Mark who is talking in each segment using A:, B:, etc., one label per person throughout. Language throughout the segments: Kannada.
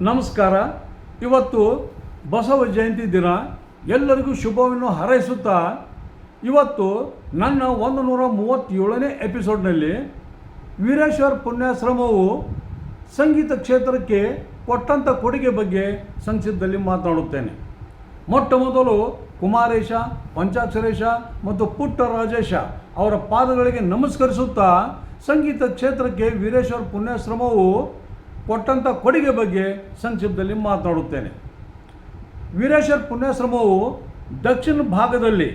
A: ನಮಸ್ಕಾರ. ಇವತ್ತು ಬಸವ ಜಯಂತಿ ದಿನ. ಎಲ್ಲರಿಗೂ ಶುಭವನ್ನು ಹಾರೈಸುತ್ತಾ ಇವತ್ತು ನನ್ನ ಒಂದು ನೂರ ಮೂವತ್ತೇಳನೇ ಎಪಿಸೋಡ್ನಲ್ಲಿ ವೀರೇಶ್ವರ್ ಪುಣ್ಯಾಶ್ರಮವು ಸಂಗೀತ ಕ್ಷೇತ್ರಕ್ಕೆ ಕೊಟ್ಟಂಥ ಕೊಡುಗೆ ಬಗ್ಗೆ ಸಂಕ್ಷಿಪ್ತದಲ್ಲಿ ಮಾತನಾಡುತ್ತೇನೆ. ಮೊಟ್ಟ ಮೊದಲು ಕುಮಾರೇಶ, ಪಂಚಾಕ್ಷರೇಶ ಮತ್ತು ಪುಟ್ಟ ರಾಜೇಶ ಅವರ ಪಾದಗಳಿಗೆ ನಮಸ್ಕರಿಸುತ್ತಾ ಸಂಗೀತ ಕ್ಷೇತ್ರಕ್ಕೆ ವೀರೇಶ್ವರ ಪುಣ್ಯಾಶ್ರಮವು ಕೊಟ್ಟಂಥ ಕೊಡುಗೆ ಬಗ್ಗೆ ಸಂಕ್ಷಿಪ್ತದಲ್ಲಿ ಮಾತನಾಡುತ್ತೇನೆ. ವೀರೇಶ್ವರ ಪುಣ್ಯಾಶ್ರಮವು ದಕ್ಷಿಣ ಭಾಗದಲ್ಲಿ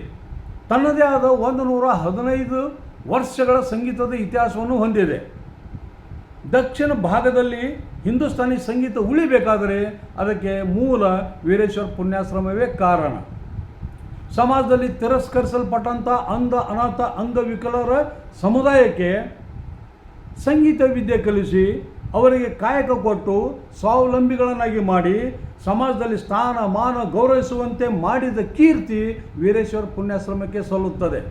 A: ತನ್ನದೇ ಆದ ಒಂದು ನೂರ ಹದಿನೈದು ವರ್ಷಗಳ ಸಂಗೀತದ ಇತಿಹಾಸವನ್ನು ಹೊಂದಿದೆ. ದಕ್ಷಿಣ ಭಾಗದಲ್ಲಿ ಹಿಂದೂಸ್ತಾನಿ ಸಂಗೀತ ಉಳಿಬೇಕಾದರೆ ಅದಕ್ಕೆ ಮೂಲ ವೀರೇಶ್ವರ ಪುಣ್ಯಾಶ್ರಮವೇ ಕಾರಣ. ಸಮಾಜದಲ್ಲಿ ತಿರಸ್ಕರಿಸಲ್ಪಟ್ಟಂಥ ಅಂಧ ಅನಾಥ ಅಂಗವಿಕಲರ ಸಮುದಾಯಕ್ಕೆ ಸಂಗೀತ ವಿದ್ಯೆ ಕಲಿಸಿ ಅವರಿಗೆ ಕಾಯಕ ಕೊಟ್ಟು ಸ್ವಾವಲಂಬಿಗಳನ್ನಾಗಿ ಮಾಡಿ ಸಮಾಜದಲ್ಲಿ ಸ್ಥಾನ, ಮಾನ ಗೌರವಿಸುವಂತೆ ಮಾಡಿದ ಕೀರ್ತಿ ವೀರೇಶ್ವರ ಪುಣ್ಯಾಶ್ರಮಕ್ಕೆ ಸಲ್ಲುತ್ತದೆ.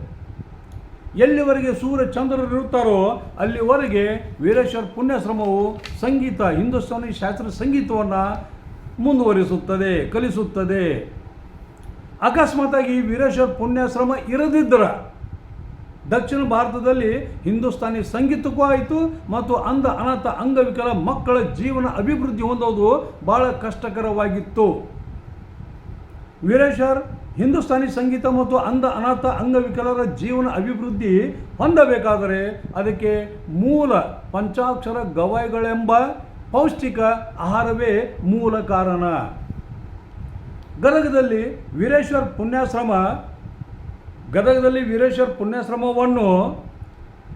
A: ಎಲ್ಲಿವರೆಗೆ ಸೂರ್ಯ ಚಂದ್ರರು ಇರುತ್ತಾರೋ ಅಲ್ಲಿವರೆಗೆ ವೀರೇಶ್ವರ ಪುಣ್ಯಾಶ್ರಮವು ಸಂಗೀತ, ಹಿಂದೂಸ್ತಾನಿ ಶಾಸ್ತ್ರೀಯ ಸಂಗೀತವನ್ನು ಮುಂದುವರಿಸುತ್ತದೆ, ಕಲಿಸುತ್ತದೆ. ಅಕಸ್ಮಾತಾಗಿ ವೀರೇಶ್ವರ ಪುಣ್ಯಾಶ್ರಮ ಇರದಿದ್ದರ ದಕ್ಷಿಣ ಭಾರತದಲ್ಲಿ ಹಿಂದೂಸ್ತಾನಿ ಸಂಗೀತಕ್ಕೂ ಆಯಿತು ಮತ್ತು ಅಂಧ ಅನಾಥ ಅಂಗವಿಕಲ ಮಕ್ಕಳ ಜೀವನ ಅಭಿವೃದ್ಧಿ ಹೊಂದೋದು ಬಹಳ ಕಷ್ಟಕರವಾಗಿತ್ತು. ವೀರೇಶ್ವರ್, ಹಿಂದೂಸ್ತಾನಿ ಸಂಗೀತ ಮತ್ತು ಅಂಧ ಅನಾಥ ಅಂಗವಿಕಲರ ಜೀವನ ಅಭಿವೃದ್ಧಿ ಹೊಂದಬೇಕಾದರೆ ಅದಕ್ಕೆ ಮೂಲ ಪಂಚಾಕ್ಷರ ಗವಾಯಿಗಳೆಂಬ ಪೌಷ್ಟಿಕ ಆಹಾರವೇ ಮೂಲ ಕಾರಣ. ಗದಗದಲ್ಲಿ ವೀರೇಶ್ವರ್ ಪುಣ್ಯಾಶ್ರಮ ಗದಗದಲ್ಲಿ ವೀರೇಶ್ವರ ಪುಣ್ಯಾಶ್ರಮವನ್ನು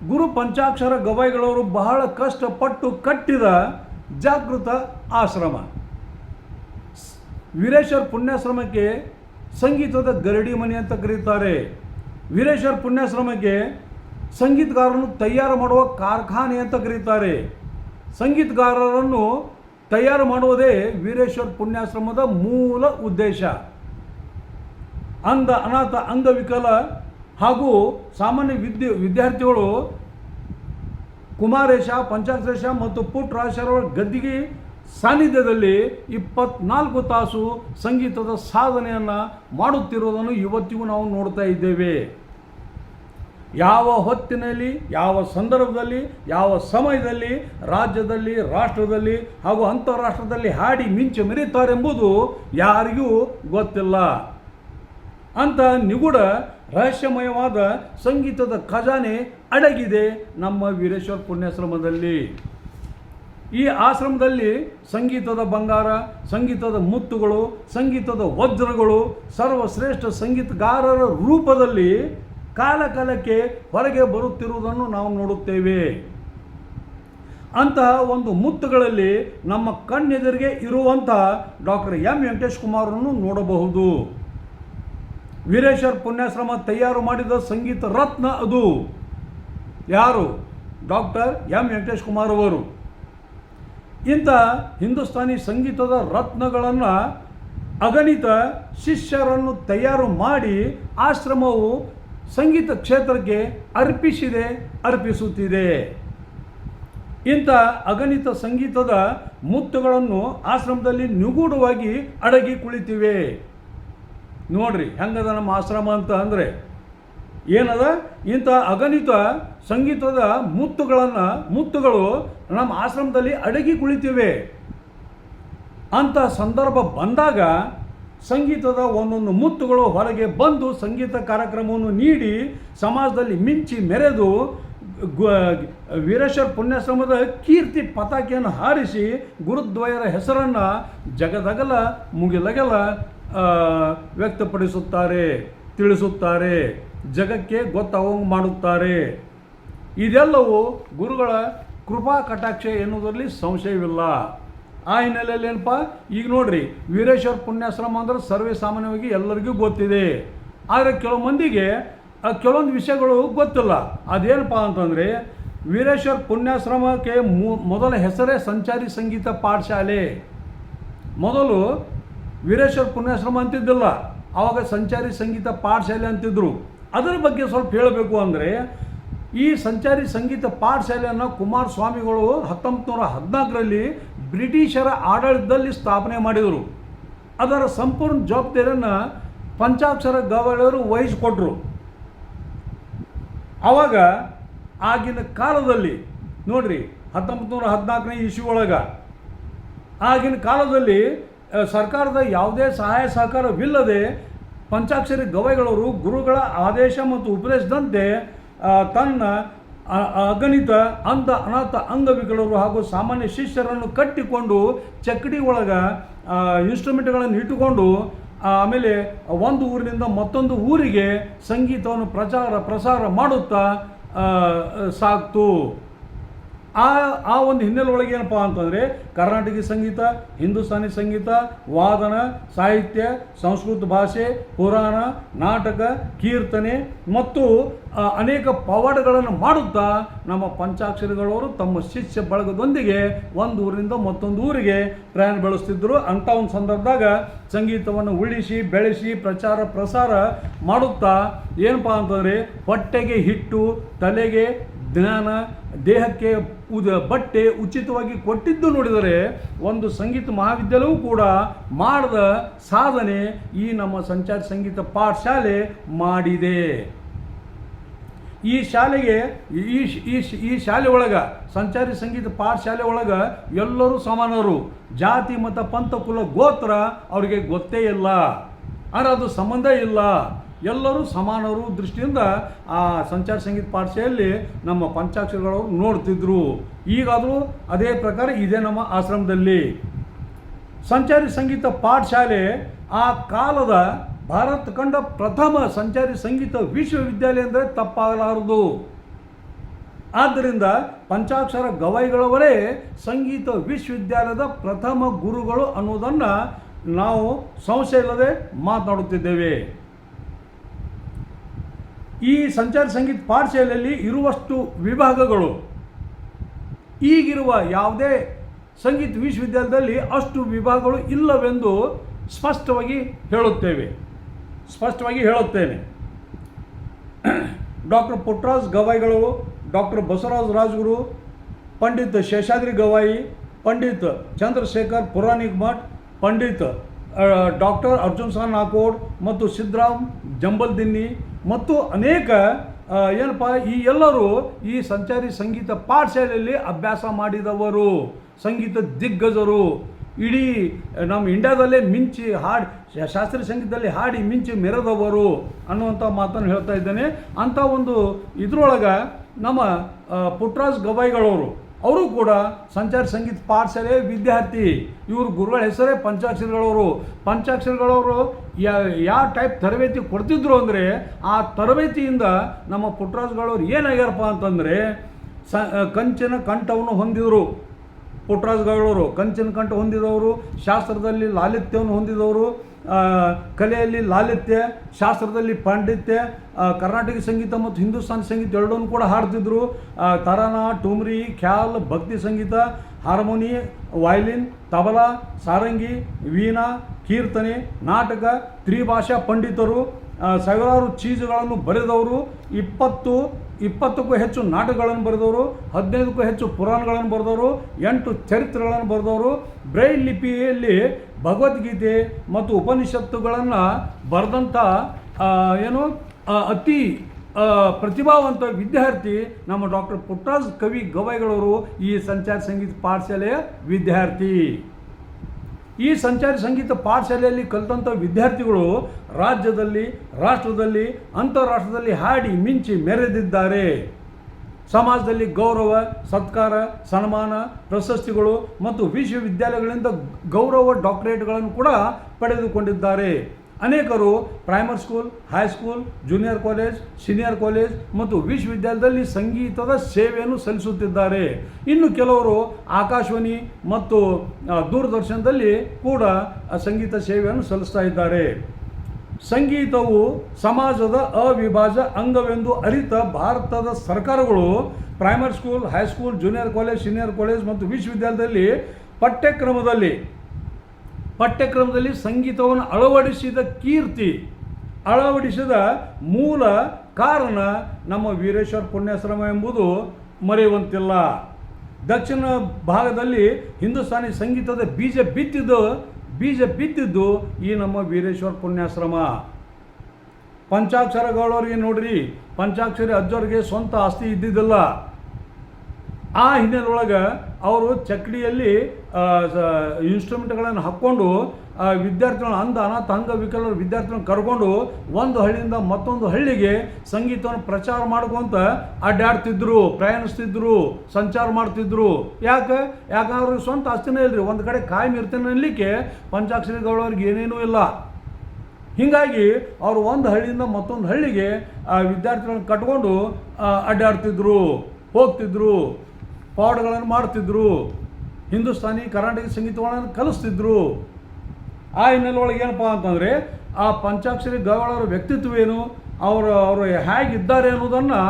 A: ಗುರು ಪಂಚಾಕ್ಷರ ಗವಾಯಿಗಳವರು ಬಹಳ ಕಷ್ಟಪಟ್ಟು ಕಟ್ಟಿದ ಜಾಗೃತ ಆಶ್ರಮ. ವೀರೇಶ್ವರ ಪುಣ್ಯಾಶ್ರಮಕ್ಕೆ ಸಂಗೀತದ ಗರಡಿ ಮನೆ ಅಂತ ಕರೀತಾರೆ. ವೀರೇಶ್ವರ ಪುಣ್ಯಾಶ್ರಮಕ್ಕೆ ಸಂಗೀತಗಾರರನ್ನು ತಯಾರು ಮಾಡುವ ಕಾರ್ಖಾನೆ ಅಂತ ಕರೀತಾರೆ. ಸಂಗೀತಗಾರರನ್ನು ತಯಾರು ಮಾಡುವುದೇ ವೀರೇಶ್ವರ ಪುಣ್ಯಾಶ್ರಮದ ಮೂಲ ಉದ್ದೇಶ. ಅಂಧ, ಅನಾಥ, ಅಂಗವಿಕಲ ಹಾಗೂ ಸಾಮಾನ್ಯ ವಿದ್ಯೆ, ವಿದ್ಯಾರ್ಥಿಗಳು ಕುಮಾರೇಶ, ಪಂಚಾಕ್ಷರೇಶ ಮತ್ತು ಪುಟ್ಟರಾಜರವರ ಗದ್ದಿಗೆ ಸಾನ್ನಿಧ್ಯದಲ್ಲಿ ಇಪ್ಪತ್ನಾಲ್ಕು ತಾಸು ಸಂಗೀತದ ಸಾಧನೆಯನ್ನು ಮಾಡುತ್ತಿರುವುದನ್ನು ಇವತ್ತಿಗೂ ನಾವು ನೋಡ್ತಾ ಇದ್ದೇವೆ. ಯಾವ ಹೊತ್ತಿನಲ್ಲಿ, ಯಾವ ಸಂದರ್ಭದಲ್ಲಿ, ಯಾವ ಸಮಯದಲ್ಲಿ, ರಾಜ್ಯದಲ್ಲಿ, ರಾಷ್ಟ್ರದಲ್ಲಿ ಹಾಗೂ ಅಂತಾರಾಷ್ಟ್ರದಲ್ಲಿ ಹಾಡಿ ಮಿಂಚು ಮೆರೀತಾರೆಂಬುದು ಯಾರಿಗೂ ಗೊತ್ತಿಲ್ಲ. ಅಂತ ನಿಗೂಢ ರಹಸ್ಯಮಯವಾದ ಸಂಗೀತದ ಖಜಾನೆ ಅಡಗಿದೆ ನಮ್ಮ ವೀರೇಶ್ವರ ಪುಣ್ಯಾಶ್ರಮದಲ್ಲಿ. ಈ ಆಶ್ರಮದಲ್ಲಿ ಸಂಗೀತದ ಬಂಗಾರ, ಸಂಗೀತದ ಮುತ್ತುಗಳು, ಸಂಗೀತದ ವಜ್ರಗಳು ಸರ್ವಶ್ರೇಷ್ಠ ಸಂಗೀತಗಾರರ ರೂಪದಲ್ಲಿ ಕಾಲಕಾಲಕ್ಕೆ ಹೊರಗೆ ಬರುತ್ತಿರುವುದನ್ನು ನಾವು ನೋಡುತ್ತೇವೆ. ಅಂತಹ ಒಂದು ಮುತ್ತುಗಳಲ್ಲಿ ನಮ್ಮ ಕಣ್ಣೆದುರಿಗೆ ಇರುವಂತಹ ಡಾಕ್ಟರ್ ಎಂ ವೆಂಕಟೇಶ್ ಕುಮಾರನ್ನು ನೋಡಬಹುದು. ವೀರೇಶ್ವರ್ ಪುಣ್ಯಾಶ್ರಮ ತಯಾರು ಮಾಡಿದ ಸಂಗೀತ ರತ್ನ ಅದು. ಯಾರು? ಡಾಕ್ಟರ್ ಎಂ ವೆಂಕಟೇಶ್ ಕುಮಾರ್ ಅವರು. ಇಂಥ ಹಿಂದೂಸ್ತಾನಿ ಸಂಗೀತದ ರತ್ನಗಳನ್ನು ಅಗಣಿತ ಶಿಷ್ಯರನ್ನು ತಯಾರು ಮಾಡಿ ಆಶ್ರಮವು ಸಂಗೀತ ಕ್ಷೇತ್ರಕ್ಕೆ ಅರ್ಪಿಸಿದೆ, ಅರ್ಪಿಸುತ್ತಿದೆ. ಇಂಥ ಅಗಣಿತ ಸಂಗೀತದ ಮುತ್ತುಗಳನ್ನು ಆಶ್ರಮದಲ್ಲಿ ನಿಗೂಢವಾಗಿ ಅಡಗಿ ಕುಳಿತಿವೆ. ನೋಡ್ರಿ, ಹೆಂಗದ ನಮ್ಮ ಆಶ್ರಮ ಅಂತ ಅಂದರೆ? ಏನದ? ಇಂಥ ಅಗಣಿತ ಸಂಗೀತದ ಮುತ್ತುಗಳನ್ನು, ಮುತ್ತುಗಳು ನಮ್ಮ ಆಶ್ರಮದಲ್ಲಿ ಅಡಗಿ ಕುಳಿತಿವೆ. ಅಂಥ ಸಂದರ್ಭ ಬಂದಾಗ ಸಂಗೀತದ ಒಂದೊಂದು ಮುತ್ತುಗಳು ಹೊರಗೆ ಬಂದು ಸಂಗೀತ ಕಾರ್ಯಕ್ರಮವನ್ನು ನೀಡಿ ಸಮಾಜದಲ್ಲಿ ಮಿಂಚಿ ಮೆರೆದು ವೀರೇಶ್ವರ ಪುಣ್ಯಾಶ್ರಮದ ಕೀರ್ತಿ ಪತಾಕೆಯನ್ನು ಹಾರಿಸಿ ಗುರುದ್ವಯರ ಹೆಸರನ್ನು ಜಗದಗಲ ಮುಗಿಲಗಲ ವ್ಯಕ್ತಪಡಿಸುತ್ತಾರೆ, ತಿಳಿಸುತ್ತಾರೆ, ಜಗಕ್ಕೆ ಗೊತ್ತಾಗುವಂಗೆ ಮಾಡುತ್ತಾರೆ. ಇದೆಲ್ಲವೂ ಗುರುಗಳ ಕೃಪಾ ಕಟಾಕ್ಷ ಎನ್ನುವುದರಲ್ಲಿ ಸಂಶಯವಿಲ್ಲ. ಆ ಹಿನ್ನೆಲೆಯಲ್ಲಿ ಏನಪ್ಪ? ಈಗ ನೋಡ್ರಿ, ವೀರೇಶ್ವರ ಪುಣ್ಯಾಶ್ರಮ ಅಂದ್ರೆ ಸರ್ವೇ ಸಾಮಾನ್ಯವಾಗಿ ಎಲ್ಲರಿಗೂ ಗೊತ್ತಿದೆ. ಆದರೆ ಕೆಲವು ಮಂದಿಗೆ ಕೆಲವೊಂದು ವಿಷಯಗಳು ಗೊತ್ತಿಲ್ಲ. ಅದೇನಪ್ಪ ಅಂತಂದರೆ, ವೀರೇಶ್ವರ ಪುಣ್ಯಾಶ್ರಮಕ್ಕೆ ಮೊದಲ ಹೆಸರೇ ಸಂಚಾರಿ ಸಂಗೀತ ಪಾಠಶಾಲೆ. ಮೊದಲು ವೀರೇಶ್ವರ ಪುಣ್ಯಾಶ್ರಮ ಅಂತಿದ್ದಿಲ್ಲ, ಆವಾಗ ಸಂಚಾರಿ ಸಂಗೀತ ಪಾಠಶಾಲೆ ಅಂತಿದ್ರು. ಅದರ ಬಗ್ಗೆ ಸ್ವಲ್ಪ ಹೇಳಬೇಕು ಅಂದರೆ, ಈ ಸಂಚಾರಿ ಸಂಗೀತ ಪಾಠಶಾಲೆಯನ್ನು ಕುಮಾರಸ್ವಾಮಿಗಳು ಹತ್ತೊಂಬತ್ತು ನೂರ ಹದಿನಾಲ್ಕರಲ್ಲಿ ಬ್ರಿಟಿಷರ ಆಡಳಿತದಲ್ಲಿ ಸ್ಥಾಪನೆ ಮಾಡಿದರು. ಅದರ ಸಂಪೂರ್ಣ ಜವಾಬ್ದಾರಿಯನ್ನು ಪಂಚಾಕ್ಷರ ಗವಳರು ವಹಿಸಿಕೊಟ್ರು. ಆವಾಗ ಆಗಿನ ಕಾಲದಲ್ಲಿ, ನೋಡ್ರಿ ಹತ್ತೊಂಬತ್ತು ನೂರ ಹದಿನಾಲ್ಕನೇ ಇಸ್ವಿ ಒಳಗೆ, ಆಗಿನ ಕಾಲದಲ್ಲಿ ಸರ್ಕಾರದ ಯಾವುದೇ ಸಹಾಯ ಸಹಕಾರವಿಲ್ಲದೆ ಪಂಚಾಕ್ಷರಿ ಗವಾಯಿಗಳವರು ಗುರುಗಳ ಆದೇಶ ಮತ್ತು ಉಪದೇಶದಂತೆ ತನ್ನ ಅಗಣಿತ, ಅಂಧ, ಅನಾಥ ಅಂಗವಿಕಲರು ಹಾಗೂ ಸಾಮಾನ್ಯ ಶಿಷ್ಯರನ್ನು ಕಟ್ಟಿಕೊಂಡು ಚಕ್ಕಡಿ ಒಳಗೆ ಇನ್ಸ್ಟ್ರೂಮೆಂಟ್ಗಳನ್ನು ಇಟ್ಟುಕೊಂಡು ಆಮೇಲೆ ಒಂದು ಊರಿನಿಂದ ಮತ್ತೊಂದು ಊರಿಗೆ ಸಂಗೀತವನ್ನು ಪ್ರಚಾರ, ಪ್ರಸಾರ ಮಾಡುತ್ತಾ ಸಾಕ್ತು. ಆ ಆ ಒಂದು ಹಿನ್ನೆಲೆ ಒಳಗೆ ಏನಪ್ಪ ಅಂತಂದರೆ ಕರ್ನಾಟಕ ಸಂಗೀತ, ಹಿಂದೂಸ್ತಾನಿ ಸಂಗೀತ, ವಾದನ, ಸಾಹಿತ್ಯ, ಸಂಸ್ಕೃತ ಭಾಷೆ, ಪುರಾಣ, ನಾಟಕ, ಕೀರ್ತನೆ ಮತ್ತು ಅನೇಕ ಪವಾಡಗಳನ್ನು ಮಾಡುತ್ತಾ ನಮ್ಮ ಪಂಚಾಕ್ಷರಿಗಳವರು ತಮ್ಮ ಶಿಷ್ಯ ಬಳಗದೊಂದಿಗೆ ಒಂದು ಊರಿನಿಂದ ಮತ್ತೊಂದು ಊರಿಗೆ ಪ್ರಯಾಣ ಬೆಳೆಸ್ತಿದ್ದರು ಅಂಥ ಒಂದು ಸಂದರ್ಭದಾಗ ಸಂಗೀತವನ್ನು ಉಳಿಸಿ, ಬೆಳೆಸಿ, ಪ್ರಚಾರ, ಪ್ರಸಾರ ಮಾಡುತ್ತಾ ಏನಪ್ಪ ಅಂತಂದರೆ ಹೊಟ್ಟೆಗೆ ಹಿಟ್ಟು, ತಲೆಗೆ ಜ್ಞಾನ, ದೇಹಕ್ಕೆ ಉದ, ಬಟ್ಟೆ ಉಚಿತವಾಗಿ ಕೊಟ್ಟಿದ್ದು ನೋಡಿದರೆ ಒಂದು ಸಂಗೀತ ಮಹಾವಿದ್ಯಾಲಯವೂ ಕೂಡ ಮಾಡಿದ ಸಾಧನೆ ಈ ನಮ್ಮ ಸಂಚಾರ ಸಂಗೀತ ಪಾಠಶಾಲೆ ಮಾಡಿದೆ. ಈ ಶಾಲೆಗೆ, ಈ ಈ ಈ ಶಾಲೆ ಒಳಗೆ, ಸಂಚಾರಿ ಸಂಗೀತ ಪಾಠಶಾಲೆ ಒಳಗೆ ಎಲ್ಲರೂ ಸಮಾನರು. ಜಾತಿ, ಮತ, ಪಂಥ, ಕುಲ, ಗೋತ್ರ ಅವರಿಗೆ ಗೊತ್ತೇ ಇಲ್ಲ. ಆದರೆ ಅದು ಸಂಬಂಧ ಇಲ್ಲ. ಎಲ್ಲರೂ ಸಮಾನರು ದೃಷ್ಟಿಯಿಂದ ಆ ಸಂಚಾರ ಸಂಗೀತ ಪಾಠಶಾಲೆಯಲ್ಲಿ ನಮ್ಮ ಪಂಚಾಕ್ಷರಗಳವರು ನೋಡ್ತಿದ್ರು. ಈಗಾದರೂ ಅದೇ ಪ್ರಕಾರ ಇದೆ ನಮ್ಮ ಆಶ್ರಮದಲ್ಲಿ. ಸಂಚಾರಿ ಸಂಗೀತ ಪಾಠಶಾಲೆ ಆ ಕಾಲದ ಭಾರತ ಕಂಡ ಪ್ರಥಮ ಸಂಚಾರಿ ಸಂಗೀತ ವಿಶ್ವವಿದ್ಯಾಲಯ ಅಂದರೆ ತಪ್ಪಾಗಲಾರದು. ಆದ್ದರಿಂದ ಪಂಚಾಕ್ಷರ ಗವಾಯಿಗಳವರೇ ಸಂಗೀತ ವಿಶ್ವವಿದ್ಯಾಲಯದ ಪ್ರಥಮ ಗುರುಗಳು ಅನ್ನೋದನ್ನು ನಾವು ಸಂಶಯ ಇಲ್ಲದೆ ಮಾತನಾಡುತ್ತಿದ್ದೇವೆ. ಈ ಸಂಚಾರ ಸಂಗೀತ ಪಾಠಶಾಲೆಯಲ್ಲಿ ಇರುವಷ್ಟು ವಿಭಾಗಗಳು, ಈಗಿರುವ ಯಾವುದೇ ಸಂಗೀತ ವಿಶ್ವವಿದ್ಯಾಲಯದಲ್ಲಿ ಅಷ್ಟು ವಿಭಾಗಗಳು ಇಲ್ಲವೆಂದು ಸ್ಪಷ್ಟವಾಗಿ ಹೇಳುತ್ತೇವೆ. ಸ್ಪಷ್ಟವಾಗಿ ಹೇಳುತ್ತೇನೆ. ಡಾಕ್ಟರ್ ಪುಟ್ರಾಜ್ ಗವಾಯಿಗಳು, ಡಾಕ್ಟರ್ ಬಸವರಾಜ್ ರಾಜ್ಗುರು, ಪಂಡಿತ್ ಶೇಷಾದ್ರಿ ಗವಾಯಿ, ಪಂಡಿತ್ ಚಂದ್ರಶೇಖರ್ ಪುರಾಣಿಕ್ ಮಠ್, ಪಂಡಿತ್ ಡಾಕ್ಟರ್ ಅರ್ಜುನ್ ಸಾ ನಾಕೋಡ್ ಮತ್ತು ಸಿದ್ದರಾಮ್ ಜಂಬಲ್ದಿನ್ನಿ ಮತ್ತು ಅನೇಕ ಏನಪ್ಪ, ಈ ಎಲ್ಲರೂ ಈ ಸಂಚಾರಿ ಸಂಗೀತ ಪಾಠಶಾಲೆಯಲ್ಲಿ ಅಭ್ಯಾಸ ಮಾಡಿದವರು, ಸಂಗೀತ ದಿಗ್ಗಜರು. ಇಡೀ ನಮ್ಮ ಇಂಡಿಯಾದಲ್ಲೇ ಮಿಂಚಿ ಹಾಡಿ ಶಾಸ್ತ್ರೀಯ ಸಂಗೀತದಲ್ಲಿ ಹಾಡಿ ಮಿಂಚಿ ಮೆರೆದವರು ಅನ್ನುವಂಥ ಮಾತನ್ನು ಹೇಳ್ತಾ ಇದ್ದೇನೆ. ಅಂಥ ಒಂದು ಇದರೊಳಗೆ ನಮ್ಮ ಪುಟ್ರಾಜ್ ಗವಾಯಿಗಳವರು ಅವರು ಕೂಡ ಸಂಚಾರ ಸಂಗೀತ ಪಾಠಶಾಲೆ ವಿದ್ಯಾರ್ಥಿ. ಇವರು ಗುರುಗಳ ಹೆಸರೇ ಪಂಚಾಕ್ಷರಿಗಳವರು. ಪಂಚಾಕ್ಷರಿಗಳವರು ಯಾವ ಟೈಪ್ ತರಬೇತಿ ಕೊಡ್ತಿದ್ರು ಅಂದರೆ ಆ ತರಬೇತಿಯಿಂದ ನಮ್ಮ ಪುಟ್ಟರಾಜುಗಳವ್ರು ಏನಾಗ್ಯಾರಪ್ಪ ಅಂತಂದರೆ ಸ ಕಂಚಿನ ಕಂಠವನ್ನು ಹೊಂದಿದರು ಪುಟ್ರಾಜ್ಗಳವರು. ಕಂಚಿನ ಕಂಠ ಹೊಂದಿದವರು, ಶಾಸ್ತ್ರದಲ್ಲಿ ಲಾಲಿತ್ಯವನ್ನು ಹೊಂದಿದವರು. ಕಲೆಯಲ್ಲಿ ಲಾಲಿತ್ಯ, ಶಾಸ್ತ್ರದಲ್ಲಿ ಪಾಂಡಿತ್ಯ ಕರ್ನಾಟಕ ಸಂಗೀತ ಮತ್ತು ಹಿಂದೂಸ್ತಾನಿ ಸಂಗೀತ ಎರಡನ್ನೂ ಕೂಡ ಹಾಡ್ತಿದ್ರು. ತರಾನ, ಟುಮ್ರಿ, ಖ್ಯಾಲ್, ಭಕ್ತಿ ಸಂಗೀತ, ಹಾರ್ಮೋನಿ, ವಯಲಿನ್, ತಬಲಾ, ಸಾರಂಗಿ, ವೀಣಾ, ಕೀರ್ತನೆ, ನಾಟಕ, ತ್ರಿಭಾಷಾ ಪಂಡಿತರು ಸಾವಿರಾರು ಚೀಜುಗಳನ್ನು ಬರೆದವರು, ಇಪ್ಪತ್ತು, ಇಪ್ಪತ್ತಕ್ಕೂ ಹೆಚ್ಚು ನಾಟಕಗಳನ್ನು ಬರೆದವರು, ಹದಿನೈದಕ್ಕೂ ಹೆಚ್ಚು ಪುರಾಣಗಳನ್ನು ಬರೆದವರು, ಎಂಟು ಚರಿತ್ರೆಗಳನ್ನು ಬರೆದವರು. ಬ್ರೈಲ್ ಲಿಪಿಯಲ್ಲಿ ಭಗವದ್ಗೀತೆ ಮತ್ತು ಉಪನಿಷತ್ತುಗಳನ್ನು ಬರೆದಂಥ ಏನು ಅತಿ ಪ್ರತಿಭಾವಂತ ವಿದ್ಯಾರ್ಥಿ ನಮ್ಮ ಡಾಕ್ಟರ್ ಪುಟ್ಟರಾಜ್ ಕವಿ ಗವಾಯಿಗಳವರು ಈ ಸಂಚಾರ ಸಂಗೀತ ಪಾಠಶಾಲೆಯ ವಿದ್ಯಾರ್ಥಿ. ಈ ಸಂಚಾರಿ ಸಂಗೀತ ಪಾಠಶಾಲೆಯಲ್ಲಿ ಕಲಿತಂಥ ವಿದ್ಯಾರ್ಥಿಗಳು ರಾಜ್ಯದಲ್ಲಿ, ರಾಷ್ಟ್ರದಲ್ಲಿ, ಅಂತಾರಾಷ್ಟ್ರದಲ್ಲಿ ಹಾಡಿ ಮಿಂಚಿ ಮೆರೆದಿದ್ದಾರೆ. ಸಮಾಜದಲ್ಲಿ ಗೌರವ, ಸತ್ಕಾರ, ಸನ್ಮಾನ, ಪ್ರಶಸ್ತಿಗಳು ಮತ್ತು ವಿಶ್ವವಿದ್ಯಾಲಯಗಳಿಂದ ಗೌರವ ಡಾಕ್ಟರೇಟ್ಗಳನ್ನು ಕೂಡ ಪಡೆದುಕೊಂಡಿದ್ದಾರೆ. ಅನೇಕರು primary school high school junior college senior college ಮತ್ತು ವಿಶ್ವವಿದ್ಯಾಲಯದಲ್ಲಿ ಸಂಗೀತದ ಸೇವೆಯನ್ನು ಸಲ್ಲಿಸುತ್ತಿದ್ದಾರೆ. ಇನ್ನು ಕೆಲವರು ಆಕಾಶವಾಣಿ ಮತ್ತು ದೂರದರ್ಶನದಲ್ಲಿ ಕೂಡ ಸಂಗೀತ ಸೇವೆಯನ್ನು ಸಲ್ಲಿಸ್ತಾ ಇದ್ದಾರೆ. ಸಂಗೀತವು ಸಮಾಜದ ಅವಿಭಾಜ್ಯ ಅಂಗವೆಂದು ಅರಿತ ಭಾರತದ ಸರ್ಕಾರಗಳು primary school high school junior college senior college ಮತ್ತು ವಿಶ್ವವಿದ್ಯಾಲಯದಲ್ಲಿ ಪಠ್ಯಕ್ರಮದಲ್ಲಿ ಪಠ್ಯಕ್ರಮದಲ್ಲಿ ಸಂಗೀತವನ್ನು ಅಳವಡಿಸಿದ ಕೀರ್ತಿ, ಅಳವಡಿಸಿದ ಮೂಲ ಕಾರಣ ನಮ್ಮ ವೀರೇಶ್ವರ ಪುಣ್ಯಾಶ್ರಮ ಎಂಬುದು ಮರೆಯುವಂತಿಲ್ಲ. ದಕ್ಷಿಣ ಭಾಗದಲ್ಲಿ ಹಿಂದೂಸ್ತಾನಿ ಸಂಗೀತದ ಬೀಜ ಬಿತ್ತಿದ್ದು ಬೀಜ ಬಿದ್ದಿದ್ದು ಈ ನಮ್ಮ ವೀರೇಶ್ವರ ಪುಣ್ಯಾಶ್ರಮ. ಪಂಚಾಕ್ಷರಗಳವ್ರಿಗೆ ನೋಡ್ರಿ ಪಂಚಾಕ್ಷರಿ ಅಜ್ಜವ್ರಿಗೆ ಸ್ವಂತ ಆಸ್ತಿ ಇದ್ದಿದ್ದಿಲ್ಲ. ಆ ಹಿನ್ನೆಲೆಯೊಳಗೆ ಅವರು ಚಕ್ಕಡಿಯಲ್ಲಿ ಇನ್ಸ್ಟ್ರೂಮೆಂಟ್ಗಳನ್ನು ಹಾಕ್ಕೊಂಡು, ಆ, ವಿದ್ಯಾರ್ಥಿಗಳನ್ನ ಅಂಧ ಅನಾಥ ಅಂಗವಿಕಲರ ವಿದ್ಯಾರ್ಥಿಗಳನ್ನ ಕರ್ಕೊಂಡು ಒಂದು ಹಳ್ಳಿಯಿಂದ ಮತ್ತೊಂದು ಹಳ್ಳಿಗೆ ಸಂಗೀತವನ್ನು ಪ್ರಚಾರ ಮಾಡ್ಕೊಂತ ಅಡ್ಡಾಡ್ತಿದ್ರು, ಪ್ರಯಾಣಿಸ್ತಿದ್ರು, ಸಂಚಾರ ಮಾಡ್ತಿದ್ರು. ಯಾಕೆ? ಯಾಕಂದ್ರೆ ಸ್ವಂತ ಆಸ್ತಿನೇ ಇಲ್ಲರಿ ಒಂದು ಕಡೆ ಕಾಯಂ ಇರ್ತೀನಿ ಅನ್ನಲಿಕ್ಕೆ ಪಂಚಾಕ್ಷರಿ ಗೌಡವ್ರಿಗೆ ಏನೇನೂ ಇಲ್ಲ. ಹೀಗಾಗಿ ಅವರು ಒಂದು ಹಳ್ಳಿಯಿಂದ ಮತ್ತೊಂದು ಹಳ್ಳಿಗೆ, ಆ, ವಿದ್ಯಾರ್ಥಿಗಳನ್ನ ಕಟ್ಕೊಂಡು ಅಡ್ಡಾಡ್ತಿದ್ರು, ಹೋಗ್ತಿದ್ರು. ಪಾಠಗಳನ್ನು ಮಾಡ್ತಿದ್ರು ಹಿಂದೂಸ್ತಾನಿ ಕರ್ನಾಟಕ ಸಂಗೀತಗಳನ್ನು ಕಲಿಸ್ತಿದ್ರು. ಆ ಹಿನ್ನೆಲೆ ಒಳಗೆ ಏನಪ್ಪ ಅಂತಂದರೆ, ಆ ಪಂಚಾಕ್ಷರಿ ಗವಾಳರ ವ್ಯಕ್ತಿತ್ವ ಏನು, ಅವರು ಅವರು ಹೇಗಿದ್ದಾರೆ ಅನ್ನೋದನ್ನು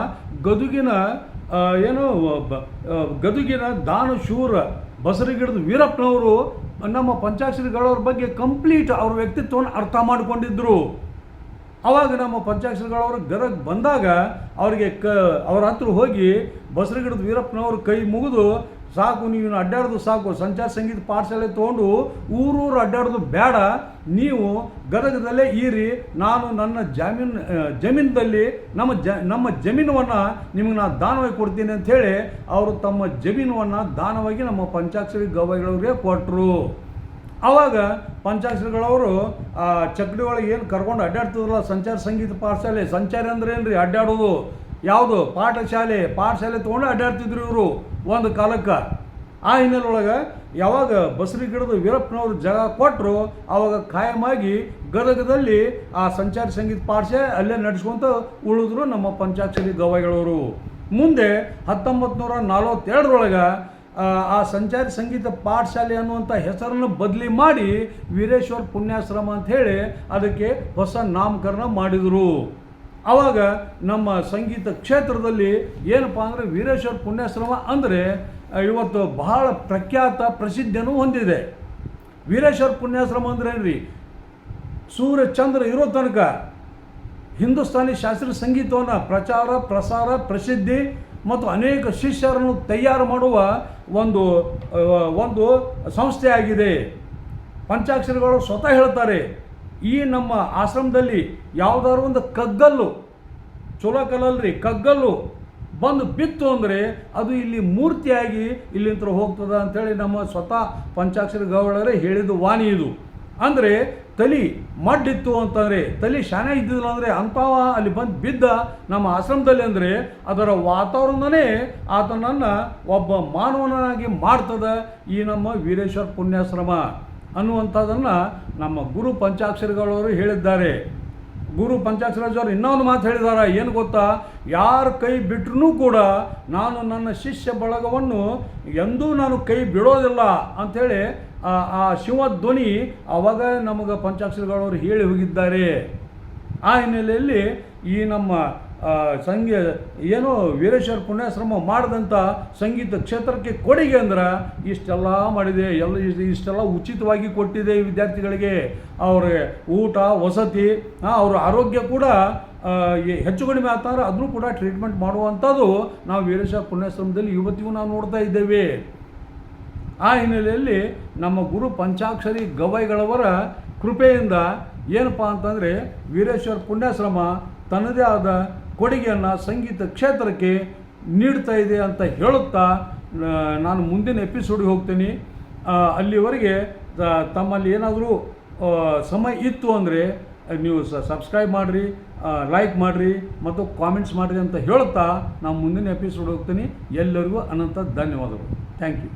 A: ಗದುಗಿನ ಏನು ಗದುಗಿನ ದಾನು ಗದುಗಿನ ದಾನಶೂರ ಬಸರಿಗಿಡದ ವೀರಪ್ಪನವರು ನಮ್ಮ ಪಂಚಾಕ್ಷರಿ ಗವಾಳರ ಬಗ್ಗೆ ಕಂಪ್ಲೀಟ್ ಅವ್ರ ವ್ಯಕ್ತಿತ್ವವನ್ನು ಅರ್ಥ ಮಾಡಿಕೊಂಡಿದ್ರು. ಅವಾಗ ನಮ್ಮ ಪಂಚಾಕ್ಷರಗಳವರು ಗದಗ ಬಂದಾಗ ಅವರಿಗೆ ಕ, ಅವ್ರ ಹತ್ರ ಹೋಗಿ ಬಸರಗಿಡದ ವೀರಪ್ಪನವರು ಕೈ ಮುಗಿದು ಸಾಕು, ನೀವು ಅಡ್ಡಾಡೋದು ಸಾಕು, ಸಂಚಾರ ಸಂಗೀತ ಪಾಠಶಾಲೆ ತೊಗೊಂಡು ಊರೂರು ಅಡ್ಡಾಡೋದು ಬೇಡ, ನೀವು ಗದಗದಲ್ಲೇ ಈರಿ ನಾನು ನನ್ನ ಜಮೀನ್ ಜಮೀನದಲ್ಲಿ ನಮ್ಮ ಜ, ನಮ್ಮ ಜಮೀನವನ್ನು ನಿಮಗೆ ನಾನು ದಾನವಾಗಿ ಕೊಡ್ತೀನಿ ಅಂಥೇಳಿ ಅವರು ತಮ್ಮ ಜಮೀನವನ್ನು ದಾನವಾಗಿ ನಮ್ಮ ಪಂಚಾಕ್ಷರಿ ಗವಾಯಿಗಳವ್ರಿಗೆ ಕೊಟ್ಟರು ಆವಾಗ ಪಂಚಾಕ್ಷರಿಗಳವರು, ಆ, ಚಕ್ಡಿ ಒಳಗೆ ಏನು ಕರ್ಕೊಂಡು ಅಡ್ಡಾಡ್ತಿದ್ರಲ್ಲ ಸಂಚಾರ ಸಂಗೀತ ಪಾಠಶಾಲೆ? ಸಂಚಾರ ಅಂದ್ರೆ ಏನ್ರಿ? ಅಡ್ಡಾಡೋದು. ಯಾವುದು? ಪಾಠಶಾಲೆ. ಪಾಠಶಾಲೆ ತೊಗೊಂಡು ಅಡ್ಡಾಡ್ತಿದ್ರು ಇವರು ಒಂದು ಕಾಲಕ್ಕೆ. ಆ ಹಿನ್ನೆಲೆ ಒಳಗೆ ಯಾವಾಗ ಬಸರಿ ಗಿಡದ ವೀರಪ್ಪನವರು ಜಾಗ ಕೊಟ್ಟರು ಆವಾಗ ಖಾಯಮಾಗಿ ಗದಗದಲ್ಲಿ ಆ ಸಂಚಾರ ಸಂಗೀತ ಪಾಠಶೆ ಅಲ್ಲೇ ನಡೆಸ್ಕೊಂತ ಉಳಿದ್ರು ನಮ್ಮ ಪಂಚಾಕ್ಷರಿ ಗವಾಯಿಗಳವರು. ಮುಂದೆ ಹತ್ತೊಂಬತ್ತು ನೂರ ನಲವತ್ತೆರಡರೊಳಗೆ ಆ, ಸಂಚಾರಿ ಸಂಗೀತ ಪಾಠಶಾಲೆ ಅನ್ನುವಂಥ ಹೆಸರನ್ನು ಬದಲಿ ಮಾಡಿ ವೀರೇಶ್ವರ ಪುಣ್ಯಾಶ್ರಮ ಅಂತ ಹೇಳಿ ಅದಕ್ಕೆ ಹೊಸ ನಾಮಕರಣ ಮಾಡಿದರು. ಆವಾಗ ನಮ್ಮ ಸಂಗೀತ ಕ್ಷೇತ್ರದಲ್ಲಿ ಏನಪ್ಪ ಅಂದರೆ ವೀರೇಶ್ವರ ಪುಣ್ಯಾಶ್ರಮ ಅಂದರೆ ಇವತ್ತು ಬಹಳ ಪ್ರಖ್ಯಾತ ಪ್ರಸಿದ್ಧಿಯನ್ನು ಹೊಂದಿದೆ. ವೀರೇಶ್ವರ ಪುಣ್ಯಾಶ್ರಮ ಅಂದರೆ ಏನ್ರಿ? ಸೂರ್ಯ ಚಂದ್ರ ಇರೋ ತನಕ ಹಿಂದೂಸ್ತಾನಿ ಶಾಸ್ತ್ರೀಯ ಸಂಗೀತವನ್ನು ಪ್ರಚಾರ ಪ್ರಸಾರ ಪ್ರಸಿದ್ಧಿ ಮತ್ತು ಅನೇಕ ಶಿಷ್ಯರನ್ನು ತಯಾರು ಮಾಡುವ ಒಂದು ಒಂದು ಸಂಸ್ಥೆಯಾಗಿದೆ. ಪಂಚಾಕ್ಷರಿಗಳು ಸ್ವತಃ ಹೇಳ್ತಾರೆ, ಈ ನಮ್ಮ ಆಶ್ರಮದಲ್ಲಿ ಯಾವುದಾದ್ರು ಒಂದು ಕಗ್ಗಲ್ಲು ಚಲೋ ಕಲಲ್ರಿ ಕಗ್ಗಲ್ಲು ಬಂದು ಬಿತ್ತು ಅಂದರೆ ಅದು ಇಲ್ಲಿ ಮೂರ್ತಿಯಾಗಿ ಇಲ್ಲಿಂತ ಹೋಗ್ತದ ಅಂತೇಳಿ ನಮ್ಮ ಸ್ವತಃ ಪಂಚಾಕ್ಷರಿ ಗೌಡರೇ ಹೇಳಿದ ವಾಣಿ ಇದು. ಅಂದರೆ ತಲಿ ಮಡ್ಡಿತ್ತು ಅಂತಂದರೆ, ತಲಿ ಶಾನೆ ಇದ್ದಿಲ್ಲ ಅಂದರೆ ಅಂಥವ ಅಲ್ಲಿ ಬಂದು ಬಿದ್ದ ನಮ್ಮ ಆಶ್ರಮದಲ್ಲಿ ಅಂದರೆ ಅದರ ವಾತಾವರಣನೇ ಆತನನ್ನು ಒಬ್ಬ ಮಾನವನಾಗಿ ಮಾಡ್ತದೆ ಈ ನಮ್ಮ ವೀರೇಶ್ವರ ಪುಣ್ಯಾಶ್ರಮ ಅನ್ನುವಂಥದ್ದನ್ನು ನಮ್ಮ ಗುರು ಪಂಚಾಕ್ಷರಿಗಳವರು ಹೇಳಿದ್ದಾರೆ. ಗುರು ಪಂಚಾಕ್ಷರಾಜರು ಇನ್ನೊಂದು ಮಾತು ಹೇಳಿದ್ದಾರೆ ಏನು ಗೊತ್ತಾ? ಯಾರ ಕೈ ಬಿಟ್ಟರೂ ಕೂಡ ನಾನು ನನ್ನ ಶಿಷ್ಯ ಬಳಗವನ್ನು ಎಂದೂ ನಾನು ಕೈ ಬಿಡೋದಿಲ್ಲ ಅಂಥೇಳಿ ಆ ಶಿವ ಧ್ವನಿ ಆವಾಗ ನಮಗೆ ಪಂಚಾಕ್ಷರಿಗಳವರು ಹೇಳಿ ಹೋಗಿದ್ದಾರೆ. ಆ ಹಿನ್ನೆಲೆಯಲ್ಲಿ ಈ ನಮ್ಮ ಸಂಘ ಏನು ವೀರೇಶ್ವರ ಪುಣ್ಯಾಶ್ರಮ ಮಾಡಿದಂಥ ಸಂಗೀತ ಕ್ಷೇತ್ರಕ್ಕೆ ಕೊಡುಗೆ ಅಂದ್ರೆ ಇಷ್ಟೆಲ್ಲ ಮಾಡಿದೆ, ಎಲ್ಲ ಇಷ್ಟೆಲ್ಲ ಉಚಿತವಾಗಿ ಕೊಟ್ಟಿದೆ ವಿದ್ಯಾರ್ಥಿಗಳಿಗೆ. ಅವರ ಊಟ, ವಸತಿ ಅವ್ರ ಆರೋಗ್ಯ ಕೂಡ ಹೆಚ್ಚು ಕಡಿಮೆ ಆಗ್ತಾರೆ ಅದನ್ನು ಕೂಡ ಟ್ರೀಟ್ಮೆಂಟ್ ಮಾಡುವಂಥದ್ದು ನಾವು ವೀರೇಶ್ವರ ಪುಣ್ಯಾಶ್ರಮದಲ್ಲಿ ಇವತ್ತಿಗೂ ನಾವು ನೋಡ್ತಾ ಇದ್ದೇವೆ. ಆ ಹಿನ್ನೆಲೆಯಲ್ಲಿ ನಮ್ಮ ಗುರು ಪಂಚಾಕ್ಷರಿ ಗವೈಗಳವರ ಕೃಪೆಯಿಂದ ಏನಪ್ಪ ಅಂತಂದರೆ ವೀರೇಶ್ವರ ಪುಣ್ಯಾಶ್ರಮ ತನ್ನದೇ ಆದ ಕೊಡುಗೆಯನ್ನು ಸಂಗೀತ ಕ್ಷೇತ್ರಕ್ಕೆ ನೀಡ್ತಾ ಇದೆ ಅಂತ ಹೇಳುತ್ತಾ ನಾನು ಮುಂದಿನ ಎಪಿಸೋಡಿಗೆ ಹೋಗ್ತೀನಿ. ಅಲ್ಲಿವರೆಗೆ ತಮ್ಮಲ್ಲಿ ಏನಾದರೂ ಸಮಯ ಇತ್ತು ಅಂದರೆ ನೀವು ಸಬ್ಸ್ಕ್ರೈಬ್ ಮಾಡಿರಿ ಲೈಕ್ ಮಾಡಿರಿ, ಮತ್ತು ಕಾಮೆಂಟ್ಸ್ ಮಾಡಿರಿ ಅಂತ ಹೇಳುತ್ತಾ ನಾನು ಮುಂದಿನ ಎಪಿಸೋಡ್ ಹೋಗ್ತೀನಿ. ಎಲ್ಲರಿಗೂ ಅನಂತ ಧನ್ಯವಾದಗಳು. Thank you